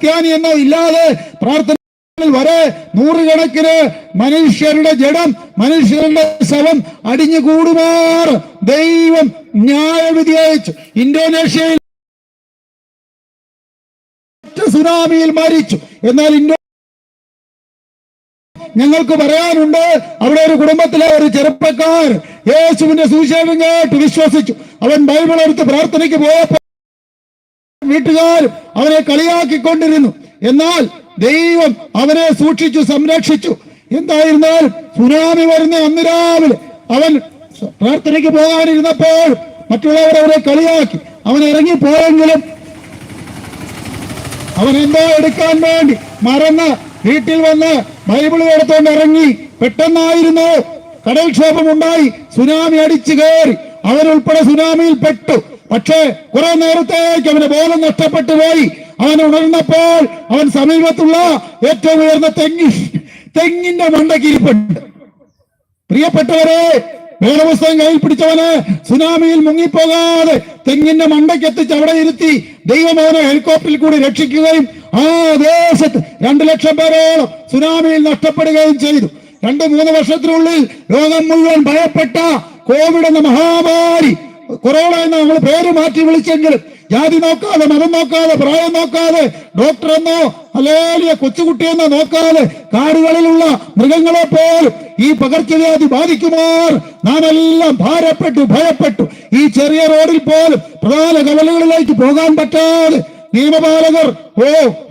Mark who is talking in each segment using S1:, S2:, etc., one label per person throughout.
S1: ക്രിസ്ത്യാനി എന്ന ഇല്ലാതെ പ്രാർത്ഥന വരെ നൂറുകണക്കിന് മനുഷ്യരുടെ ജഡം മനുഷ്യരുടെ ശവം അടിഞ്ഞു കൂടുമാർ. ദൈവം ന്യായവിധി അയച്ചു ഇന്തോനേഷ്യയിൽ സുനാമിയിൽ മരിച്ചു. എന്നാൽ ഇന്തോ ഞങ്ങൾക്ക് പറയാനുണ്ട് അവിടെ ഒരു കുടുംബത്തിലെ ഒരു ചെറുപ്പക്കാർ യേശുവിന്റെ സുവിശേഷം കേട്ട് വിശ്വസിച്ചു. അവൻ ബൈബിൾ എടുത്ത് പ്രാർത്ഥനയ്ക്ക് പോയപ്പോൾ വീട്ടുകാരും അവനെ കളിയാക്കിക്കൊണ്ടിരുന്നു. എന്നാൽ ദൈവം അവനെ സൂക്ഷിച്ചു സംരക്ഷിച്ചു. എന്തായിരുന്നാലും സുനാമി വരുന്ന അന്ന് രാവിലെ അവൻ പ്രാർത്ഥനയ്ക്ക് പോകാനിരുന്നപ്പോൾ മറ്റുള്ളവർ അവരെ കളിയാക്കി. അവൻ ഇറങ്ങിപ്പോയെങ്കിലും അവൻ എന്തോ എടുക്കാൻ വേണ്ടി മറന്ന് വീട്ടിൽ വന്ന് ബൈബിൾ എടുത്തോണ്ട് ഇറങ്ങി. പെട്ടെന്നായിരുന്നു കടൽക്ഷോഭം ഉണ്ടായി സുനാമി അടിച്ചു കയറി. അവരുൾപ്പെടെ സുനാമിയിൽ പെട്ടു. പക്ഷേ കുറെ നേരത്തേക്ക് അവന് ബോധം നഷ്ടപ്പെട്ടു പോയി. അവൻ ഉണർന്നപ്പോൾ അവൻ സമീപത്തുള്ള ഏറ്റവും ഉയർന്ന തെങ്ങി തെങ്ങിന്റെ മണ്ടക്കിരിപ്പുണ്ട്. പ്രിയപ്പെട്ടവരെ വേദപുസ്തകം കയ്യിൽ പിടിച്ചവന് സുനാമിയിൽ മുങ്ങിപ്പോകാതെ തെങ്ങിന്റെ മണ്ടയ്ക്ക് എത്തിച്ച് അവിടെ ഇരുത്തി ദൈവം അവനെ ഹെലികോപ്റ്ററിൽ കൂടി രക്ഷിക്കുകയും ആ ദേശത്ത് രണ്ടു ലക്ഷം പേരോളം സുനാമിയിൽ നഷ്ടപ്പെടുകയും ചെയ്തു. രണ്ട് മൂന്ന് വർഷത്തിനുള്ളിൽ ലോകം മുഴുവൻ ഭയപ്പെട്ട കോവിഡ് എന്ന മഹാമാരി കൊറോണ എന്ന് നമ്മൾ പേര് മാറ്റി വിളിച്ചെങ്കിലും ജാതി നോക്കാതെ മതം നോക്കാതെ പ്രായം നോക്കാതെ ഡോക്ടർ എന്നോ അല്ലേലിയ കൊച്ചുകുട്ടിയെന്നോ നോക്കാതെ കാടുകളിലുള്ള മൃഗങ്ങളെ പോലും ഈ പകർച്ചവ്യാധി ബാധിക്കുമാർ. നാം എല്ലാം ഭാരപ്പെട്ടു ഭയപ്പെട്ടു. ഈ ചെറിയ റോഡിൽ പോലും പ്രധാന കവലകളിലേക്ക് പോകാൻ പറ്റാതെ നിയമപാലകർ ഓ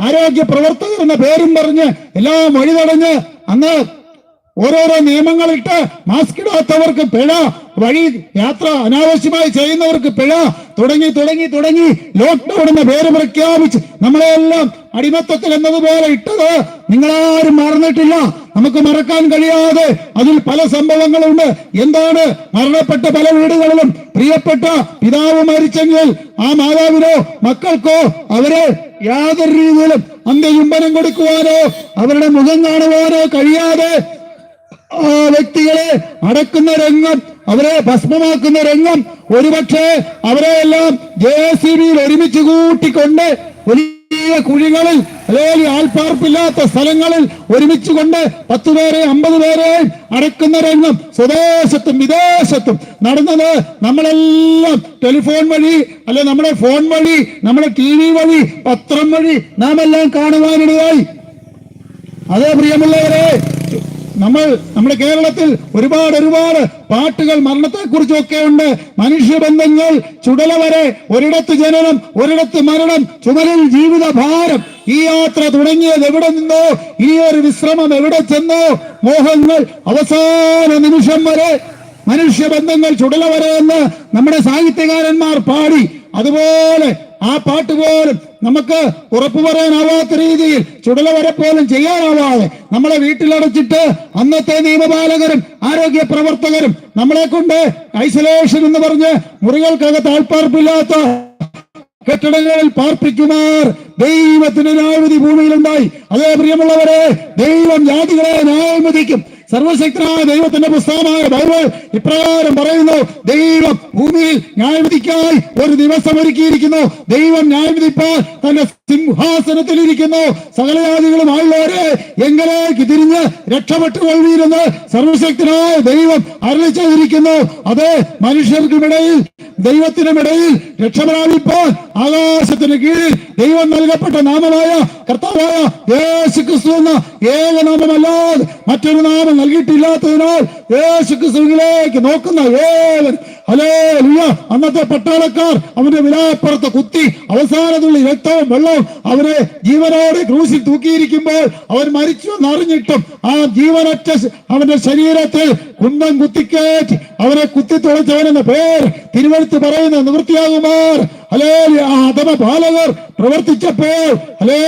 S1: ആരോഗ്യ പ്രവർത്തകർ എന്ന പേരും പറഞ്ഞ് എല്ലാം വഴിതടഞ്ഞ് അങ്ങ് ഓരോരോ നിയമങ്ങളിട്ട് മാസ്ക് ഇടാത്തവർക്ക് പിഴ വഴി യാത്ര അനാവശ്യമായി ചെയ്യുന്നവർക്ക് പിഴ. തുടങ്ങി തുടങ്ങി തുടങ്ങി. ലോക്ക്ഡൌൺ എന്ന പേര് പ്രഖ്യാപിച്ച് നമ്മളെല്ലാം അടിമത്തത്തിൽ എന്നതുപോലെ ഇട്ടത് നിങ്ങളാരും മറന്നിട്ടില്ല. നമുക്ക് മറക്കാൻ കഴിയാതെ അതിൽ പല സംഭവങ്ങളുണ്ട്. എന്താണ്? മരണപ്പെട്ട പല വീടുകളിലും പ്രിയപ്പെട്ട പിതാവ് മരിച്ചെങ്കിൽ ആ മാതാവിനോ മക്കൾക്കോ അവരെ യാതൊരു രീതിയിലും അന്ത്യചുംബനം കൊടുക്കുവാനോ അവരുടെ മുഖം കാണുവാനോ കഴിയാതെ ആ വ്യക്തികളെ അടക്കുന്ന രംഗം അവരെ ഭസ്മമാക്കുന്ന രംഗം ഒരുപക്ഷെ അവരെ എല്ലാം ജെ സി ബിയിൽ ഒരുമിച്ച് കൂട്ടിക്കൊണ്ട് വലിയ കുഴികളിൽ അല്ലെങ്കിൽ ആൾപ്പാർപ്പില്ലാത്ത സ്ഥലങ്ങളിൽ ഒരുമിച്ച് കൊണ്ട് പത്ത് പേരെ അമ്പത് പേരെ അടക്കുന്ന രംഗം സ്വദേശത്തും വിദേശത്തും. നടന്നത് നമ്മളെല്ലാം ടെലിഫോൺ വഴി അല്ലെ നമ്മുടെ ഫോൺ വഴി നമ്മുടെ ടി വി വഴി പത്രം വഴി നാം എല്ലാം കാണുവാനിടയായി. അതേ പ്രിയമുള്ളവരെ നമ്മൾ നമ്മുടെ കേരളത്തിൽ ഒരുപാട് ഒരുപാട് പാട്ടുകൾ മരണത്തെ കുറിച്ചൊക്കെ ഉണ്ട് മനുഷ്യബന്ധങ്ങൾ ചുടല വരെ ഒരിടത്ത് ജനനം ഒരിടത്ത് മരണം ചുമലിൽ ജീവിത ഭാരം ഈ യാത്ര തുടങ്ങിയത് എവിടെ നിന്നോ ഈ ഒരു വിശ്രമം എവിടെ ചെന്നോ മോഹങ്ങൾ അവസാന നിമിഷം വരെ മനുഷ്യബന്ധങ്ങൾ ചുടല വരെ എന്ന് നമ്മുടെ സാഹിത്യകാരന്മാർ പാടി. അതുപോലെ ആ പാട്ട് പോലും നമുക്ക് ഉറപ്പു പറയാനാവാത്ത രീതിയിൽ ചുടലവരെ പോലും ചെയ്യാനാവാതെ നമ്മളെ വീട്ടിലടച്ചിട്ട് അന്നത്തെ നിയമപാലകരും ആരോഗ്യ പ്രവർത്തകരും നമ്മളെ കൊണ്ട് ഐസൊലേഷൻ എന്ന് പറഞ്ഞ് മുറികൾക്കകത്ത് ആൾപ്പാർപ്പില്ലാത്ത കെട്ടിടങ്ങളിൽ പാർപ്പിക്കുമാർ ദൈവത്തിന് ന്യായവിധി ഭൂമിയിലുണ്ടായി. അതേ പ്രിയമുള്ളവരെ ദൈവം ജാതികളെ ന്യായം വിധിക്കും സർവശക്തനായ ദൈവത്തിന്റെ പുസ്തകമായ ബൈബിൾ ഇപ്രകാരം പറയുന്നു ദൈവം ഭൂമിയിൽ ന്യായവിധിക്കായി ഒരു ദിവസം ഒരുക്കിയിരിക്കുന്നു. ദൈവം ന്യായവിധിപ്പാൽ തന്റെ സിംഹാസനത്തിൽ ഇരിക്കുന്നു. സകലജാതികളുമായുള്ളവരെ എങ്കിലേക്ക് തിരിഞ്ഞ് രക്ഷപ്പെട്ടു കൊള്ളിയിരുന്ന് സർവശക്തനായ ദൈവം അരളി അത് മനുഷ്യർക്കുമിടയിൽ ദൈവത്തിനുമിടയിൽ രക്ഷപ്രാപിപ്പാൻ ആകാശത്തിന് കീഴിൽ ദൈവം നൽകപ്പെട്ട നാമമായ കർത്താവായ യേശു ക്രിസ്തു എന്ന ഏകനാമമല്ലാതെ മറ്റൊരു നാമം നൽകിയിട്ടില്ലാത്തതിനാൽ യേശു ക്രിസ്തുവിലേക്ക് നോക്കുന്ന ഏവൻ ഹലേ ലുയ അന്നത്തെ പട്ടാളക്കാർ അവന്റെ വിലാപ്പുറത്ത് കുത്തി അവസാനത്തുള്ളി രക്തവും വെള്ളവും അവരെ ജീവനോടെ ക്രൂശിൽ തൂക്കിയിരിക്കുമ്പോൾ അവൻ മരിച്ചു എന്നറിഞ്ഞിട്ടും ആ ജീവനൊറ്റ അവന്റെ ശരീരത്തിൽ കുന്തം കുത്തിക്കേറ്റി അവരെ കുത്തി തുളച്ചവനെന്ന പേർ തിരുവഴുത്ത് പറയുന്ന നിവൃത്തിയാകുമാർ. ഹലേ ആ അധമ ബാലകർ പ്രവർത്തിച്ചപ്പോൾ ഹലേ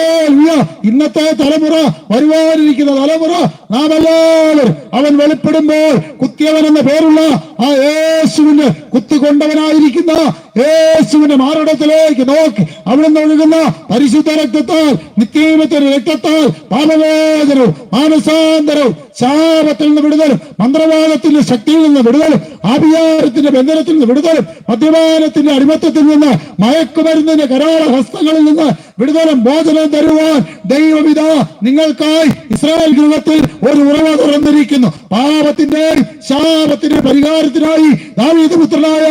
S1: ഇന്നത്തെ തലമുറ വരുവാനിരിക്കുന്ന തലമുറ നാം എല്ലാവരും അവൻ വെളിപ്പെടുമ്പോൾ കുത്തിയവൻ എന്ന പേരുള്ള ആ യേശുവിന് കുത്തിക്കൊണ്ടവനായിരിക്കുന്ന യേശുവിന്റെ മാറിടത്തിലേക്ക് നോക്കി. അവിടുന്ന് ഒഴുകുന്ന പരിശുദ്ധ രക്തത്താൽ നിത്യമത്തിന്റെ രക്തത്താൽ പാപവേദനവും മാനസാന്തരവും ശാപത്തിൽ നിന്ന് വിടുതലും മന്ത്രവാദത്തിന്റെ ശക്തിയിൽ നിന്ന് വിടുതലും ആഭിചാരത്തിന്റെ ബന്ധനത്തിൽ നിന്ന് വിടുതലും മദ്യപാനത്തിന്റെ അടിമത്തത്തിൽ നിന്ന് മയക്കുമരുന്നിന്റെ കരാള ഹസ്തങ്ങളിൽ നിന്ന് വിടുതലും മോചനം തരുവാൻ ദൈവമിത നിങ്ങൾക്കായി ഇസ്രായേൽ ഗൃഹത്തിൽ ഒരു ഉറവ തുറന്നിരിക്കുന്നു. പാപത്തിന്റെ ശാപത്തിന്റെ പരിഹാരത്തിനായി ദാവീദ് പുത്രനായ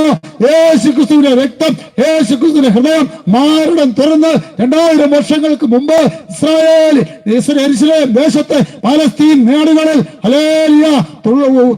S1: യേശു ക്രിസ്തുവിന്റെ രക്തം യേശു ക്രിസ്തുവിന്റെ ഹൃദയം മാരണം തുറന്ന് രണ്ടായിരം വർഷങ്ങൾക്ക് മുമ്പ് ഇസ്രായേൽ ദേശത്തെ പാലസ്തീൻ നാടുകളിൽ ഹല്ലേലൂയ തു-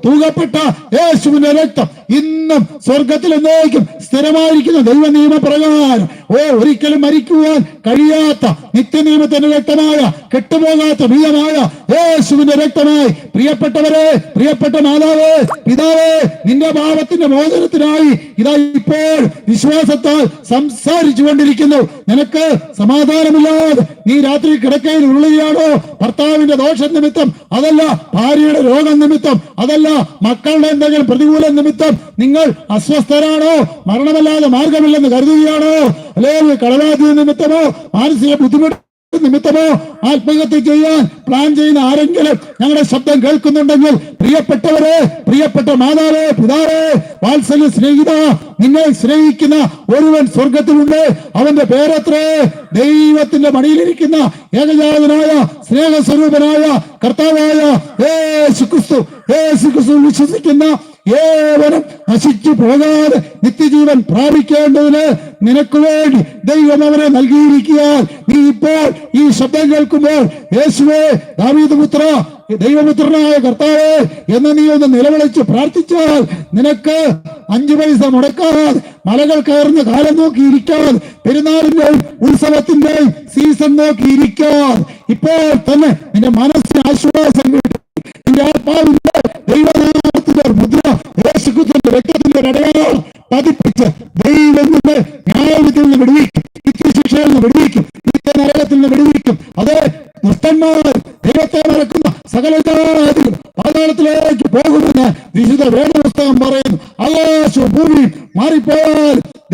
S1: തൂകപ്പെട്ട യേശുവിന്റെ രക്തം ഇന്നും സ്വർഗത്തിൽ എന്നേക്കും സ്ഥിരമായിരിക്കുന്ന ദൈവ നിയമപ്രകാരം ഓ ഒരിക്കലും മരിക്കുവാൻ കഴിയാത്ത നിത്യനിയമത്തിന്റെ രക്തമായ കെട്ടുപോകാത്ത ബീജമായ യേശുവിന്റെ രക്തമായി. പ്രിയപ്പെട്ടവരെ പ്രിയപ്പെട്ട മാതാവേ പിതാവേ നിന്റെ പാപത്തിന്റെ മോചനത്തിനായി ഇതാ ഇപ്പോൾ വിശ്വാസത്താൽ സംസാരിച്ചു കൊണ്ടിരിക്കുന്നു. നിനക്ക് സമാധാനമില്ലാതെ നീ രാത്രി കിടക്കയിൽ ഉള്ളുകയാണോ ഭർത്താവിന്റെ ദോഷം നിമിത്തം അതല്ല ഭാര്യയുടെ രോഗം നിമിത്തം അതല്ല മക്കളുടെ എന്തെങ്കിലും പ്രതികൂല നിമിത്തം നിങ്ങൾ അസ്വസ്ഥരാണോ? മരണമല്ലാതെ മാർഗമില്ലെന്ന് കരുതുകയാണോ? അല്ലെങ്കിൽ കടലാതി നിമിത്തമോ മാനസിക ബുദ്ധിമുട്ട് നിമിത്തമോ ആത്മഹത്യ ചെയ്യാൻ പ്ലാൻ ചെയ്യുന്ന ആരെങ്കിലും ഞങ്ങളുടെ ശബ്ദം കേൾക്കുന്നുണ്ടെങ്കിൽ പ്രിയപ്പെട്ടവരെ പ്രിയപ്പെട്ട മാതാവേ പിതാവേ വാത്സല്യ സ്നേഹിത നിങ്ങൾ സ്നേഹിക്കുന്ന ഒരുവൻ സ്വർഗത്തിലുണ്ട്. അവന്റെ പേരത്രേ ദൈവത്തിന്റെ മടിയിലിരിക്കുന്ന ഏകജാതനായ സ്നേഹസ്വരൂപനായ കർത്താവായ ഏ ശുക്രിസ്തു വിശ്വസിക്കുന്ന ഏവനും നശിച്ചു പോകാതെ നിത്യജീവൻ പ്രാപിക്കേണ്ടതിന് നിനക്ക് വേണ്ടി ദൈവം അവരെ നൽകിയിരിക്കാൻ നീ ഇപ്പോൾ ഈ ശബ്ദം കേൾക്കുമ്പോൾ യേശുവേ ദാവീദ് പുത്ര ദൈവപുത്രനായ കർത്താവേ എന്ന് നീ ഒന്ന് നിലവിളിച്ച് പ്രാർത്ഥിച്ചാൽ നിനക്ക് അഞ്ചു പൈസ മുടക്കാതെ മലകൾ കയറുന്ന കാലം നോക്കിയിരിക്കാൻ പെരുന്നാളിന്റെയും ഉത്സവത്തിന്റെയും സീസൺ നോക്കിയിരിക്കാൻ. ഇപ്പോൾ തന്നെ നിന്റെ മനസ്സിന് ആശ്വാസം കിട്ടും. മുദ്ര അതെ ദൈവത്തെ നടക്കുന്ന വിശുദ്ധ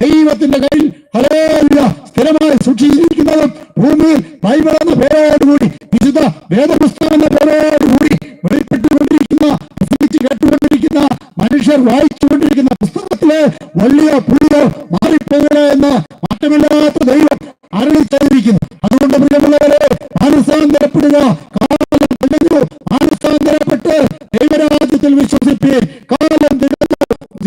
S1: ദൈവത്തിന്റെ കയ്യിൽ സൂക്ഷിച്ചിരിക്കുന്നതും ഭൂമിയിൽ എന്ന പേരോടുകൂടി വിശുദ്ധ വേദപുസ്തകം എന്ന പേരോടുകൂടി വെളിപ്പെട്ടുകൊണ്ടിരിക്കുന്ന പ്രസംഗിച്ച് കേട്ടുകൊണ്ടിരിക്കുന്ന മനുഷ്യർ വായിച്ചുകൊണ്ടിരിക്കുന്ന പുസ്തകത്തിലെ വള്ളിയോ പുള്ളിയോ മാറിപ്പോകണ എന്ന മാറ്റമില്ലാത്ത ദൈവം അറിയിച്ചിരിക്കുന്നു അതുകൊണ്ട് പ്രിയമുള്ളവരെ മാനസാന്തരപ്പെടുക. കാലം തികഞ്ഞു മാനസാന്തരപ്പെട്ട് ദൈവരാജ്യത്തിൽ വിശ്വസിപ്പേ. കാലം തികഞ്ഞു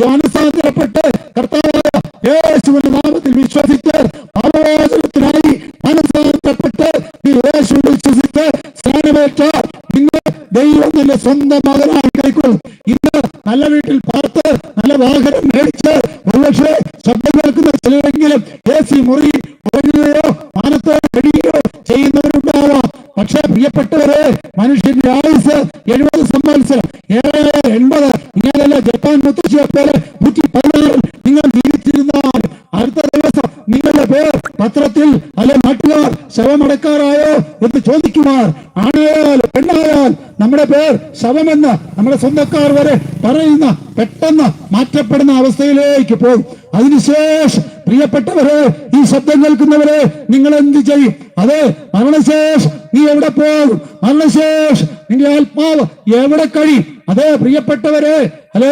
S1: മാനസാന്തരപ്പെട്ട് കർത്താവായ യേശുവിന്റെ നാമത്തിൽ വിശ്വസിച്ച് പാപവാചനത്തിനായി മാനസാന്തരപ്പെട്ട് യേശുവിൽ വിശ്വസിച്ച് സ്നാനമേറ്റ നിങ്ങൾ ദൈവം തന്നെ സ്വന്തം മകനായി കൈക്കൊള്ളും. ഇന്ന് നല്ല വീട്ടിൽ വാഹനം മേടിച്ച് ഒരുപക്ഷെ ശബ്ദം കേൾക്കുന്ന ചിലരെങ്കിലും എ സി മുറിയിൽ ഉറങ്ങുകയോ മാനത്തോ കഴിയുകയോ ചെയ്യുന്നവരുണ്ടാവാം. പക്ഷെ പ്രിയപ്പെട്ടവരെ മനുഷ്യന്റെ ആയുസ് എഴുപത് സംവത്സരം ഏഴ് എൺപത്. ഇങ്ങനെയല്ല ജപ്പാൻ മുത്തശ്ശിയെ പോലെ നൂറ്റി പതിനാറ് നിങ്ങൾ ജീവിച്ചിരുന്നാൽ അടുത്ത ദിവസം നിങ്ങളുടെ പേർ പത്രത്തിൽ അല്ലെ നാട്ടുകാർ ശവമടക്കാറായോ എന്ന് ചോദിക്കുമാർ ആണായാൽ പെണ്ണായാൽ നമ്മുടെ പേർ ശവമെന്ന് നമ്മുടെ സ്വന്തക്കാർ വരെ പറയുന്ന പെട്ടെന്ന് മാറ്റപ്പെടുന്ന അവസ്ഥയിലേക്ക് പോകും അതിനുശേഷം പ്രിയപ്പെട്ടവരെ ഈ ശബ്ദം കേൾക്കുന്നവരെ നിങ്ങൾ എന്ത് ചെയ്യും? അതെ മരണശേഷം നീ എവിടെ പോകും? മരണശേഷം നിന്റെ ആത്മാവ് എവിടെ കഴിയും? അതെ പ്രിയപ്പെട്ടവരെ അലേ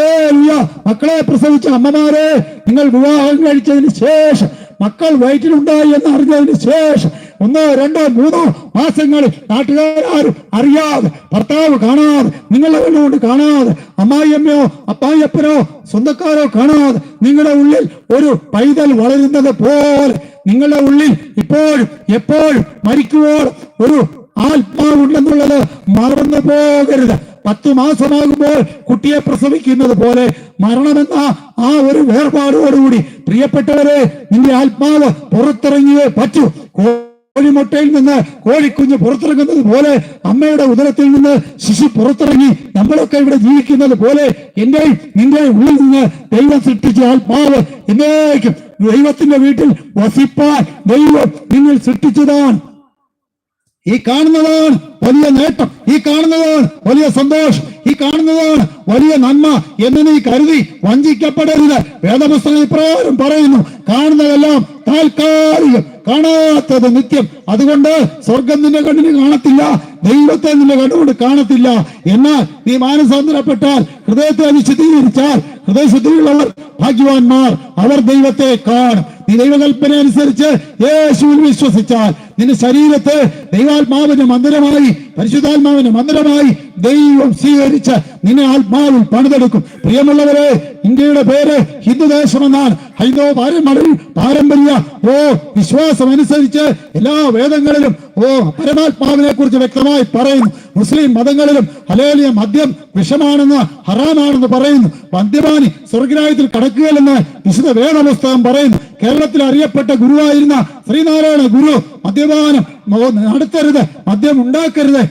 S1: മക്കളെ പ്രസവിച്ച അമ്മമാരെ നിങ്ങൾ വിവാഹം കഴിച്ചതിന് ശേഷം മക്കൾ വയറ്റിലുണ്ടായി എന്ന് അറിഞ്ഞതിന് ശേഷം ഒന്നോ രണ്ടോ മൂന്നോ മാസങ്ങളിൽ നാട്ടുകാരും അറിയാതെ ഭർത്താവ് കാണാതെ നിങ്ങളുടെ കണ്ണുകൊണ്ട് കാണാതെ അമ്മായിയമ്മയോ അപ്പായിയപ്പനോ സ്വന്തക്കാരോ കാണാതെ നിങ്ങളുടെ ഉള്ളിൽ ഒരു പൈതൽ വളരുന്നത് പോലെ നിങ്ങളുടെ ഉള്ളിൽ ഇപ്പോഴും എപ്പോഴും മരിക്കുമ്പോൾ ഒരു ആത്മാവുണ്ടെന്നുള്ളത് മറന്നു പോകരുത്. പത്ത് മാസമാകുമ്പോൾ കുട്ടിയെ പ്രസവിക്കുന്നത് പോലെ മരണമെന്ന ആ ഒരു വേർപാടോടുകൂടി പ്രിയപ്പെട്ടവരെ നിന്റെ ആത്മാവ് പുറത്തിറങ്ങിയേ പറ്റൂ. കോഴിമുട്ടയിൽ നിന്ന് കോഴിക്കുഞ്ഞ് പുറത്തിറങ്ങുന്നത് പോലെ അമ്മയുടെ ഉദരത്തിൽ നിന്ന് ശിശു പുറത്തിറങ്ങി നമ്മളൊക്കെ ഇവിടെ ജീവിക്കുന്നത് പോലെ എന്റെ നിന്റെ ഉള്ളിൽ നിന്ന് ദൈവം സൃഷ്ടിച്ച ആത്മാവ് എന്നേക്കും. ദൈവത്തിന്റെ വീട്ടിൽ വസിപ്പാൻ ദൈവം നിങ്ങൾ സൃഷ്ടിച്ചതാണ്. ഈ കാണുന്നതാണ് വലിയ നേട്ടം ഈ കാണുന്നതാണ് വലിയ സന്തോഷം ഈ കാണുന്നതാണ് വലിയ നന്മ എന്ന് നീ കരുതി വഞ്ചിക്കപ്പെടരുത്. വേദപുസ്തകം ഇപ്രകാരം പറയുന്നു കാണുന്നതെല്ലാം താൽക്കാലികം കാണാത്തത് നിത്യം. അതുകൊണ്ട് സ്വർഗം നിന്റെ കണ്ണിന് കാണത്തില്ല ദൈവത്തെ നിന്റെ കണ്ണുകൊണ്ട് കാണത്തില്ല. എന്നാൽ നീ മാനസാന്തരപ്പെട്ടാൽ ഹൃദയത്തെ വിശദീകരിച്ചാൽ ഹൃദയശുദ്ധിയുള്ളവർ ഭാഗ്യവാന്മാർ അവർ ദൈവത്തെ കാണും. നീ ദൈവകൽപ്പന അനുസരിച്ച് യേശുവിൽ വിശ്വസിച്ചാൽ നിന്റെ ശരീരത്തെ ദൈവാത്മാവിന്റെ മന്ദിരമായി പരിശുദ്ധാത്മാവിന്റെ മന്ദിരമായി ദൈവം സ്വീകരിച്ച് നിന്നെ ആത്മാവിൽ പണിതെടുക്കും. പ്രിയമുള്ളവരെ ഇന്ത്യയുടെ പേര് ഹിന്ദുദേശം എന്നാണ് ഹൈന്ദവ പാരമ്പര്യ പാരമ്പര്യ. ഓ വിശ്വാസം അനുസരിച്ച് എല്ലാ വേദങ്ങളിലും ഓ പരമാത്മാവിനെ കുറിച്ച് വ്യക്തമായി പറയുന്നു. മുസ്ലിം മതങ്ങളിലും ഹലേലിയ മദ്യം വിഷമാണെന്ന് ഹറാമാണെന്ന് പറയുന്നു. മദ്യപാനി സ്വർഗരായത്തിൽ കടക്കുകയില്ലെന്ന് വിശുദ്ധ വേദപുസ്തകം പറയുന്നു. കേരളത്തിൽ അറിയപ്പെട്ട ഗുരുവായിരുന്ന ശ്രീനാരായണ ഗുരു മദ്യപാനം. നടത്തരുത്. മദ്യം ഉണ്ടാക്കരുത്.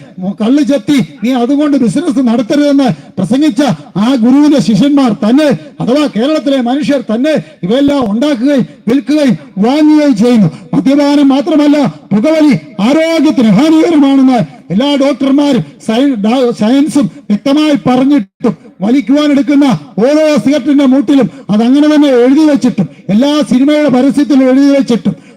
S1: കള്ളു ചത്തി നീ അതുകൊണ്ട് ബിസിനസ് നടത്തരുതെന്ന് പ്രസംഗിച്ച ആ ഗുരുവിന്റെ ശിഷ്യന്മാർ തന്നെ അഥവാ കേരളത്തിലെ മനുഷ്യർ തന്നെ ഇവയെല്ലാം ഉണ്ടാക്കുകയും വിൽക്കുകയും വാങ്ങുകയും ചെയ്യുന്നു. മദ്യപാനം മാത്രമല്ല പുകവലി ആരോഗ്യത്തിന് ഹാനികരമാണെന്ന് എല്ലാ ഡോക്ടർമാരും സയ- സയൻസും വ്യക്തമായി പറഞ്ഞിട്ടും വലിക്കുവാൻ എടുക്കുന്ന ഓരോ സിഗരറ്റിന്റെ മൂട്ടിലും അത് അങ്ങനെ തന്നെ എഴുതി വെച്ചിട്ടും എല്ലാ സിനിമയുടെ പരസ്യത്തിലും എഴുതി വെച്ചിട്ടും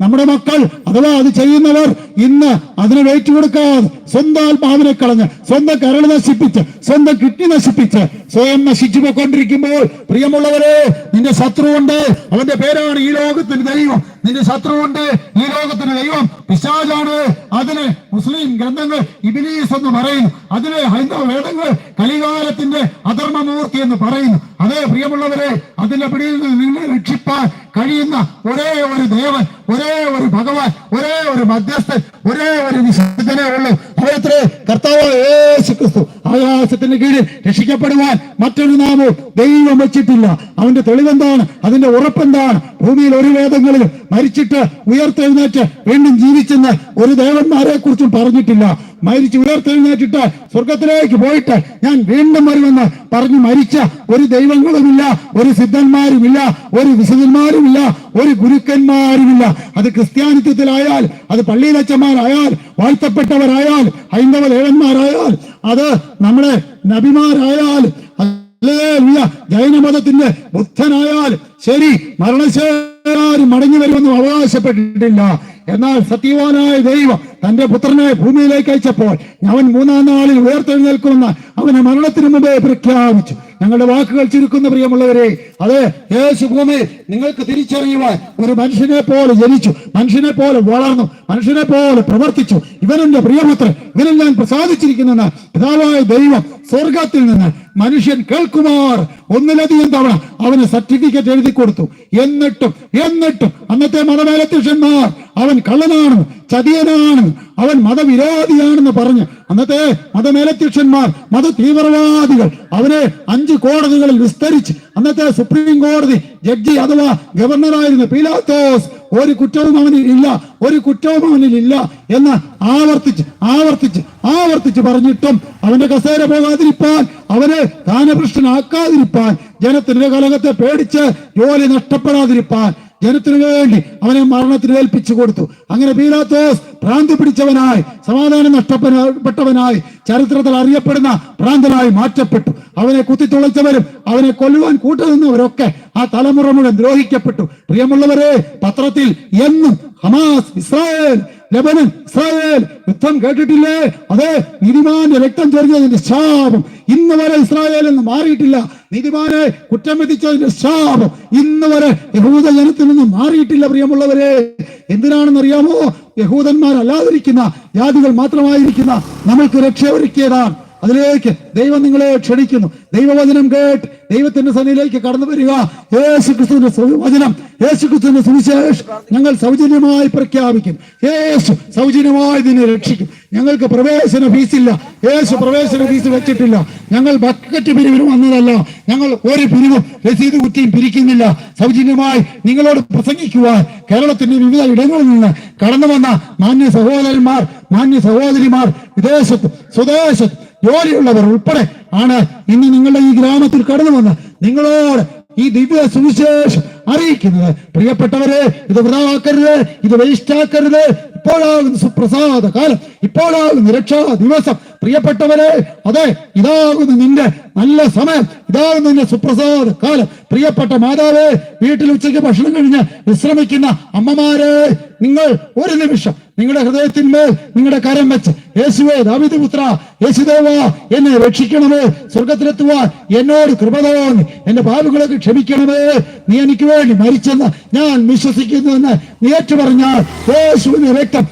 S1: നമ്മുടെ മക്കൾ അഥവാ അത് ചെയ്യുന്നവർ ഇന്ന് അതിന് വെയിറ്റ് കൊടുക്കാതെ സ്വന്തം ആത്മാവിനെ കളഞ്ഞ് സ്വന്തം കരൾ നശിപ്പിച്ച് സ്വന്തം കിഡ്നി നശിപ്പിച്ച് സ്വയം നശിച്ചു പോയിക്കൊണ്ടിരിക്കുമ്പോൾ പ്രിയമുള്ളവരെ നിന്റെ ശത്രുവുണ്ട്. അവന്റെ പേരാണ് ഈ ലോകത്തിന് ദൈവം. നിന്റെ ശത്രുവുണ്ട്. ഈ ലോകത്തിന് ദൈവം. പിശാജാണ് അതിന് മുസ്ലിം ഗ്രന്ഥങ്ങൾ ഇബിലീസ് എന്ന് പറയുന്നു. അതിന് ഹൈന്ദവ വേദങ്ങൾ കലികാലത്തിന്റെ അധർമ്മമൂർത്തി എന്ന് പറയുന്നു. അതേ പ്രിയമുള്ളവരെ അതിന്റെ പിടിയിൽ നിന്ന് നിന്നെ രക്ഷിപ്പാൻ കഴിയുന്ന ഒരേ ഒരു ദേവൻ ഒരേ ഒരു ഭഗവാൻ ഒരേ ഒരു മധ്യസ്ഥൻ ഒരേ ഒരു വിശുദ്ധനെ ഉള്ളൂ. അവരത്രേ കർത്താവ് യേശു ക്രിസ്തു ആകാശത്തിന് കീഴിൽ രക്ഷിക്കപ്പെടുവാൻ മറ്റൊരു നാമോ ദൈവം വെച്ചിട്ടില്ല. അവന്റെ തെളിവെന്താണ്? അതിന്റെ ഉറപ്പെന്താണ്? ഭൂമിയിൽ ഒരു വേദങ്ങളിലും മരിച്ചിട്ട് ഉയർത്തെഴുന്നേറ്റ് വീണ്ടും ജീവിച്ചെന്ന് ഒരു ദേവന്മാരെ കുറിച്ചും പറഞ്ഞിട്ടില്ല. മരിച്ച് ഉയർത്തെഴുന്നേറ്റിട്ട് സ്വർഗത്തിലേക്ക് പോയിട്ട് ഞാൻ വീണ്ടും വരുമെന്ന് പറഞ്ഞു മരിച്ച ഒരു ദൈവങ്ങളുമില്ല ഒരു സിദ്ധന്മാരുമില്ല ഒരു വിശുദ്ധന്മാരുമില്ല. ഒരു ഗുരുക്കന്മാരുമില്ല അത് ക്രിസ്ത്യാനിത്വത്തിലായാൽ അത് പള്ളിയിലച്ചന്മാരായാൽ വാഴ്ത്തപ്പെട്ടവരായാൽ ഹൈന്ദവ ദേവന്മാരായാൽ അത് നമ്മുടെ നബിമാരായാൽ. ജൈനമതത്തിന്റെ ബുദ്ധനായാൽ ശരി മരണശേഷം മടങ്ങി വരുമെന്നും അവകാശപ്പെട്ടിട്ടില്ല എന്നാൽ സത്യവാനായ ദൈവം തന്റെ പുത്രനെ ഭൂമിയിലേക്ക് അയച്ചപ്പോൾ അവൻ മൂന്നാം നാളിൽ ഉയർത്തെഴുന്നേൽക്കുമെന്ന് അവനെ മരണത്തിന് മുമ്പേ പ്രഖ്യാപിച്ചു. ഞങ്ങളുടെ വാക്കുകൾ ചുരുക്കുന്ന പ്രിയമുള്ളവരെ അതെ യേശു ഭൂമി നിങ്ങൾക്ക് തിരിച്ചറിയുവാൻ ഒരു മനുഷ്യനെ പോലെ ജനിച്ചു മനുഷ്യനെ പോലെ വളർന്നു മനുഷ്യനെ പോലെ പ്രവർത്തിച്ചു. ഇവനെന്റെ പ്രിയപുത്രൻ ഇവനിൽ ഞാൻ പ്രസാദിച്ചിരിക്കുന്ന പിതാവായ ദൈവം സ്വർഗത്തിൽ നിന്ന് മനുഷ്യൻ കേൾക്കുമാർ ഒന്നിലധികം തവണ അവന് സർട്ടിഫിക്കറ്റ് എഴുതി കൊടുത്തു. എന്നിട്ടും എന്നിട്ടും അന്നത്തെ മതമേലധ്യക്ഷന്മാർ അവൻ കള്ളനാണ് ചതിയനാണ്. അവൻ മതവിരോധിയാണെന്ന് പറഞ്ഞ് അന്നത്തെ മതമേലധ്യക്ഷന്മാർ മത തീവ്രവാദികൾ അവനെ അഞ്ച് കോടതികളിൽ വിസ്തരിച്ച് അന്നത്തെ സുപ്രീം കോടതി ജഡ്ജി അഥവാ ഗവർണറായിരുന്ന പീലാത്തോസ് ഒരു കുറ്റവും അവനിൽ ഇല്ല ഒരു കുറ്റവും അവനിൽ ഇല്ല എന്ന് ആവർത്തിച്ച് ആവർത്തിച്ച് ആവർത്തിച്ച് പറഞ്ഞിട്ടും അവന്റെ കസേര പോകാതിരിപ്പാൻ അവനെ ദാനപൃഷ്ടനാക്കാതിരിപ്പാൻ ജനത്തിന്റെ കലകത്തെ പേടിച്ച് ജോലി നഷ്ടപ്പെടാതിരിപ്പാൻ ജനത്തിനു വേണ്ടി അവനെ മരണത്തിന് ഏൽപ്പിച്ചു കൊടുത്തു. അങ്ങനെ പീലാത്തോസ് ഭ്രാന്തി പിടിച്ചവനായി സമാധാനം നഷ്ടപ്പെട്ടവനായി ചരിത്രത്തിൽ അറിയപ്പെടുന്ന ഭ്രാന്തനായി മാറ്റപ്പെട്ടു. അവനെ കുത്തിത്തുളച്ചവരും അവനെ കൊല്ലുവാൻ കൂട്ടുനിന്നവരൊക്കെ ആ തലമുറ മുഴുവൻ ദ്രോഹിക്കപ്പെട്ടു. പ്രിയമുള്ളവരെ പത്രത്തിൽ എന്നും ഹമാസ് ഇസ്രായേൽ ലബനൻ ഇസ്രായേൽ യുദ്ധം കേട്ടിട്ടില്ലേ? അതെ നീതിമാന്റെ രക്തം ചൊരിഞ്ഞതിന്റെ ശാപം. ഇന്ന് വരെ ഇസ്രായേൽ എന്ന് മാറിയിട്ടില്ല. നീതിമാനെ കുറ്റം വിധിച്ചതിന്റെ ശാപം ഇന്ന് വരെ യഹൂദ ജനത്തിൽ നിന്ന് മാറിയിട്ടില്ല പ്രിയമുള്ളവരെ. എന്തിനാണെന്ന് അറിയാമോ യഹൂദന്മാരല്ലാതിരിക്കുന്ന ജാതികൾ മാത്രമായിരിക്കുന്ന നമ്മൾക്ക് രക്ഷ ഒരുക്കിയതാണ് അതിലേക്ക് ദൈവം നിങ്ങളെ ക്ഷണിക്കുന്നു. ദൈവവചനം കേട്ട് ദൈവത്തിന്റെ സന്നിധിയിലേക്ക് കടന്നു വരിക. യേശു ക്രിസ്തുവിന്റെ വചനം യേശു ക്രിസ്തുവിന്റെ സുവിശേഷം ഞങ്ങൾ സൗജന്യമായി പ്രഖ്യാപിക്കും. യേശു സൗജന്യമായി ഇതിനെ രക്ഷിക്കും. ഞങ്ങൾക്ക് പ്രവേശന ഫീസ് ഇല്ല. യേശു പ്രവേശന ഫീസ് വെച്ചിട്ടില്ല. ഞങ്ങൾ ബക്കറ്റ് പിരിവിന് വന്നതല്ല. ഞങ്ങൾ ഒരു പിരിവും രസീത് കുറ്റിയും പിരിക്കുന്നില്ല. സൗജന്യമായി നിങ്ങളോട് പ്രസംഗിക്കുവാൻ കേരളത്തിന്റെ വിവിധ ഇടങ്ങളിൽ നിന്ന് കടന്നു വന്ന മാന്യ സഹോദരന്മാർ മാന്യ സഹോദരിമാർ വിദേശത്ത് സ്വദേശത്ത് ജോലിയുള്ളവർ ഉൾപ്പെടെ ആണ് ഇന്ന് നിങ്ങളുടെ ഈ ഗ്രാമത്തിൽ കടന്നു വന്ന് നിങ്ങളോട് ഈ ദിവ്യ സുവിശേഷം അറിയിക്കുന്നത്. പ്രിയപ്പെട്ടവരെ ഇത് വൃതാക്കരുത് ഇത് വേസ്റ്റാക്കരുത് ഇപ്പോഴാകുന്ന സുപ്രസാദ കാലം. ഇപ്പോഴാകുന്ന രക്ഷാ ദിവസം. പ്രിയപ്പെട്ടവരെ അതെ ഇതാകുന്നു നിന്റെ നല്ല സമയം. ഇതാകുന്നു നിന്റെ സുപ്രസാദ കാലം. പ്രിയപ്പെട്ട മാതാവേ വീട്ടിൽ ഉച്ചയ്ക്ക് ഭക്ഷണം കഴിഞ്ഞ് വിശ്രമിക്കുന്ന അമ്മമാരെ നിങ്ങൾ ഒരു നിമിഷം നിങ്ങളുടെ ഹൃദയത്തിന്മേൽ നിങ്ങളുടെ കരം വെച്ച് യേശുവേ ദാവിദ് പുത്ര യേശുദേവ എന്നെ രക്ഷിക്കണമേ. സ്വർഗത്തിലെത്തുവാൻ എന്നോട് കൃപ എന്റെ ഭാവികളൊക്കെ ക്ഷമിക്കണമേ. നീ എനിക്ക് വേണ്ടി മരിച്ചെന്ന് ഞാൻ വിശ്വസിക്കുന്നുവെന്ന് നീ ഏറ്റു പറഞ്ഞാൽ യേശുവിന്റെ രക്തം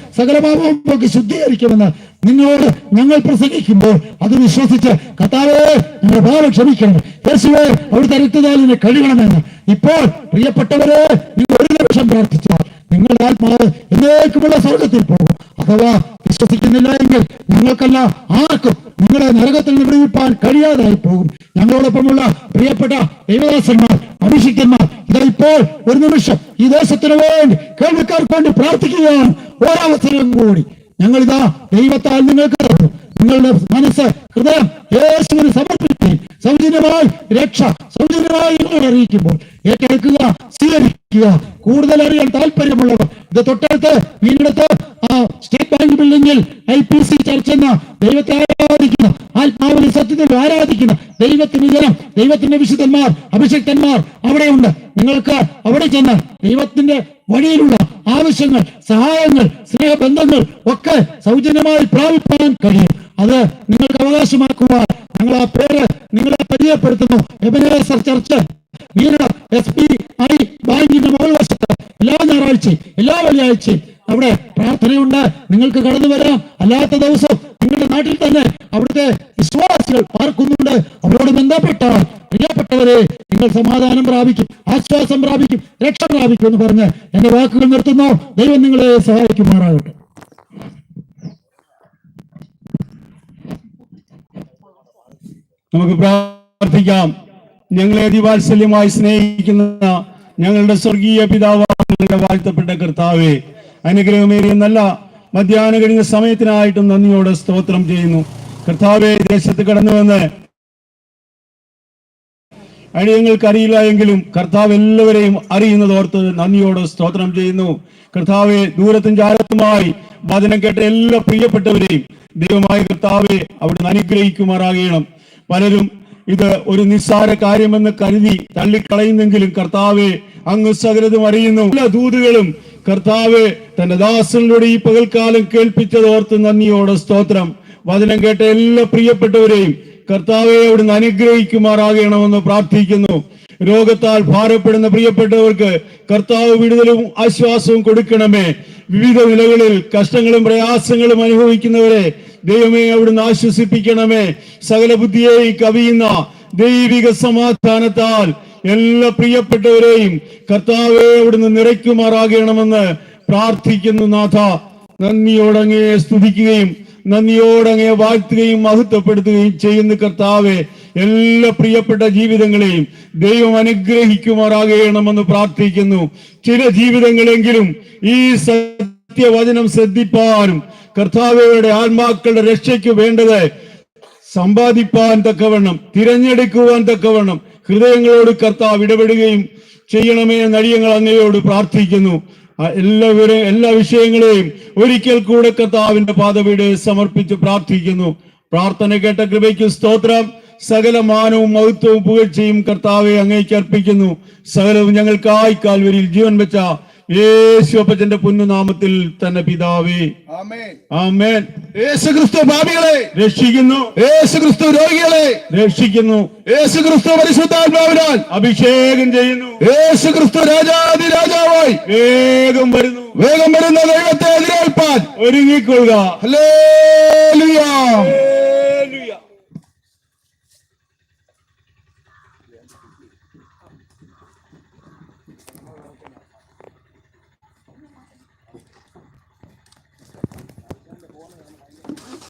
S1: പോക്കി ശുദ്ധീകരിക്കുമെന്ന് നിങ്ങളോട് ഞങ്ങൾ പ്രസംഗിക്കുമ്പോൾ അത് വിശ്വസിച്ച് കർത്താവേ നിങ്ങളുടെ ഭാവം ക്ഷമിക്കണം. യേശുവേ അവിടുത്തെ രക്തദാലിനെ കഴുകണമെന്ന്. ഇപ്പോൾ പ്രിയപ്പെട്ടവരെ നിങ്ങൾ ഒരു നിമിഷം പ്രാർത്ഥിച്ചാൽ നിങ്ങളുടെ ആത്മാവ് എന്നേക്കുമുള്ള സ്വർഗത്തിൽ പോകും. അഥവാ വിശ്വസിക്കുന്നില്ല എങ്കിൽ നിങ്ങൾക്കല്ല ആർക്കും നിങ്ങളെ നരകത്തിൽ നിന്ന് വിടുവിപ്പാൻ കഴിയാതായി പോകും. ഞങ്ങളോടൊപ്പമുള്ള പ്രിയപ്പെട്ട ദൈവദാസന്മാർ അഭിഷിക്കന്മാർ ഇതാ ഇപ്പോൾ ഒരു നിമിഷം ഈ ദേശത്തിന് വേണ്ടി കേൾവിക്കാർക്ക് വേണ്ടി പ്രാർത്ഥിക്കുകയാണ്. ഒരവസരം കൂടി. ഞങ്ങളിതാ ദൈവത്താൽ നിങ്ങൾക്ക് നിങ്ങളുടെ മനസ്സ് ഹൃദയം യേശുവിന് സമർപ്പിക്കുകയും സൗജന്യമായി രക്ഷ സൗജന്യമായി നിങ്ങൾ അറിയിക്കുമ്പോൾ ഏറ്റെടുക്കുക സ്വീകരിക്കുക. കൂടുതൽ അറിയാൻ താല്പര്യമുള്ളവർ ഇത് തൊട്ടടുത്ത് വീണ്ടെടുത്ത് ആ സ്റ്റേറ്റ് ബാങ്ക് ബിൽഡിംഗിൽ ഐ പി സി ചർച്ച് എന്ന ദൈവത്തെ ആരാധിക്കുന്ന ആത്മാവിനെ സത്യത്തിൽ ആരാധിക്കുന്ന ദൈവത്തിന്റെ ജനം ദൈവത്തിന്റെ വിശുദ്ധന്മാർ അഭിഷക്തന്മാർ അവിടെയുണ്ട്. നിങ്ങൾക്ക് അവിടെ ചെന്ന് ദൈവത്തിന്റെ വഴിയിലുള്ള ആവശ്യങ്ങൾ സഹായങ്ങൾ സ്നേഹബന്ധങ്ങൾ ഒക്കെ സൗജന്യമായി പ്രാപിപ്പാൻ കഴിയും. അത് നിങ്ങൾക്ക് അവകാശമാക്കുവാൻ ഞങ്ങൾ ആ പേര് നിങ്ങളെ പരിചയപ്പെടുത്തുന്നു. എബനേസർ ചർച്ച് എസ് ഐ ബാങ്കിന്റെ മുകൾ വശത്ത് എല്ലാ ഞായറാഴ്ചയും എല്ലാ വെള്ളിയാഴ്ചയും അവിടെ പ്രാർത്ഥനയുണ്ട്. നിങ്ങൾക്ക് കടന്നു വരാം. അല്ലാത്ത ദിവസം നിങ്ങളുടെ നാട്ടിൽ തന്നെ അവിടുത്തെ വിശ്വാസികൾ പാർക്കുന്നുണ്ട്. അവരോട് ബന്ധപ്പെട്ടാൽ പ്രിയപ്പെട്ടവരെ നിങ്ങൾ സമാധാനം പ്രാപിക്കും ആശ്വാസം പ്രാപിക്കും രക്ഷ പ്രാപിക്കും എന്ന് പറഞ്ഞ് എന്റെ വാക്കുകൾ നിർത്തുന്നു. ദൈവം നിങ്ങളെ സഹായിക്കുമാറാകട്ടെ.
S2: നമുക്ക് പ്രാർത്ഥിക്കാം. ഞങ്ങളെ അതിവാത്സല്യമായി സ്നേഹിക്കുന്ന ഞങ്ങളുടെ സ്വർഗീയ പിതാവാങ്ങളുടെ വാഴ്ത്തപ്പെട്ട കർത്താവെ. അനുഗ്രഹമേറിയ നല്ല മധ്യാഹ്നം കഴിഞ്ഞ സമയത്തിനായിട്ടും നന്ദിയോടെ സ്തോത്രം ചെയ്യുന്നു. കർത്താവെ ദേശത്ത് കടന്നു വന്ന് അടിയങ്ങൾക്ക് അറിയില്ല എങ്കിലും കർത്താവ് എല്ലാവരെയും അറിയുന്നത് ഓർത്ത് നന്ദിയോട് സ്തോത്രം ചെയ്യുന്നു. കർത്താവെ ദൂരത്തും ചാരത്തുമായി വചനം കേട്ട എല്ലാ പ്രിയപ്പെട്ടവരെയും ദൈവമായ കർത്താവെ അവിടുന്ന് അനുഗ്രഹിക്കുമാറാകണം. പലരും ഇത് ഒരു നിസ്സാര കാര്യമെന്ന് കരുതി തള്ളിക്കളയുന്നെങ്കിലും കർത്താവെ അങ്ങ് സകലതും അറിയുന്നു. എല്ലാ ദൂതുകളും കർത്താവ് തന്റെ ദാസനിലൂടെ ഈ പകൽക്കാലം കേൾപ്പിച്ചത് ഓർത്ത് നന്ദിയോടെ സ്തോത്രം. വചനം കേട്ട എല്ലാ പ്രിയപ്പെട്ടവരെയും കർത്താവെ അവിടുന്ന് അനുഗ്രഹിക്കുമാറാകണമെന്ന് പ്രാർത്ഥിക്കുന്നു. രോഗത്താൽ ഭാരപ്പെടുന്ന പ്രിയപ്പെട്ടവർക്ക് കർത്താവ് വിടുതലും ആശ്വാസവും കൊടുക്കണമേ. വിവിധ നിലകളിൽ കഷ്ടങ്ങളും പ്രയാസങ്ങളും അനുഭവിക്കുന്നവരെ ദൈവമേ അവിടുന്ന് ആശ്വസിപ്പിക്കണമേ. സകല ബുദ്ധിയെയും കവിയുന്ന ദൈവിക സമാധാനത്താൽ എല്ലാ പ്രിയപ്പെട്ടവരെയും കർത്താവെ അവിടുന്ന് നിറയ്ക്കുമാറാകണമെന്ന് പ്രാർത്ഥിക്കുന്നു നാഥ. നന്ദിയോടങ്ങേ സ്തുതിക്കുകയും നന്ദിയോടങ്ങേ വാഴ്ത്തുകയും മഹത്വപ്പെടുത്തുകയും ചെയ്യുന്ന കർത്താവെ എല്ലാ പ്രിയപ്പെട്ട ജീവിതങ്ങളെയും ദൈവം അനുഗ്രഹിക്കുമാറാകണമെന്ന് പ്രാർത്ഥിക്കുന്നു. ചില ജീവിതങ്ങളെങ്കിലും ഈ സത്യവചനം ശ്രദ്ധിപ്പാനും കർത്താവയുടെ ആത്മാക്കളുടെ രക്ഷയ്ക്ക് വേണ്ടത് സമ്പാദിപ്പാൻ തക്കവണ്ണം തിരഞ്ഞെടുക്കുവാൻ തക്കവണ്ണം ഹൃദയങ്ങളോട് കർത്താവ് ഇടപെടുകയും ചെയ്യണമേ നടിയങ്ങൾ അങ്ങയോട് പ്രാർത്ഥിക്കുന്നു. എല്ലാവരും എല്ലാ വിഷയങ്ങളെയും ഒരിക്കൽ കൂടെ കർത്താവിന്റെ പാതവീട് സമർപ്പിച്ച് പ്രാർത്ഥിക്കുന്നു. പ്രാർത്ഥന കേട്ട കൃപയ്ക്ക് സ്തോത്രം. സകല മാനവും മഹത്വവും പുകഴ്ചയും കർത്താവെ അങ്ങേക്ക് അർപ്പിക്കുന്നു. സകലവും ഞങ്ങൾക്കായി കാൽവരിയിൽ ജീവൻ വെച്ച യേശു പുന്നുനാമത്തിൽ തന്നെ പിതാവേ.
S3: ആമേൻ.
S2: ആമേൻ.
S1: യേശു ക്രിസ്തു ഭാവികളെ
S2: രക്ഷിക്കുന്നു.
S1: യേശുക്രിസ്തു രോഗികളെ.
S2: രക്ഷിക്കുന്നു.
S1: യേശുക്രിസ്തു പരിശുദ്ധാത്മാവിനാൽ.
S2: അഭിഷേകം ചെയ്യുന്നു.
S1: യേശുക്രിസ്തു രാജാതി രാജാവായി.
S2: വേഗം വരുന്നു.
S1: വേഗം വരുന്ന ദൈവത്തെ എതിരേൽപ്പാൻ.
S2: ഒരുങ്ങിക്കൊള്ളുക.
S1: ഹല്ലേലൂയ.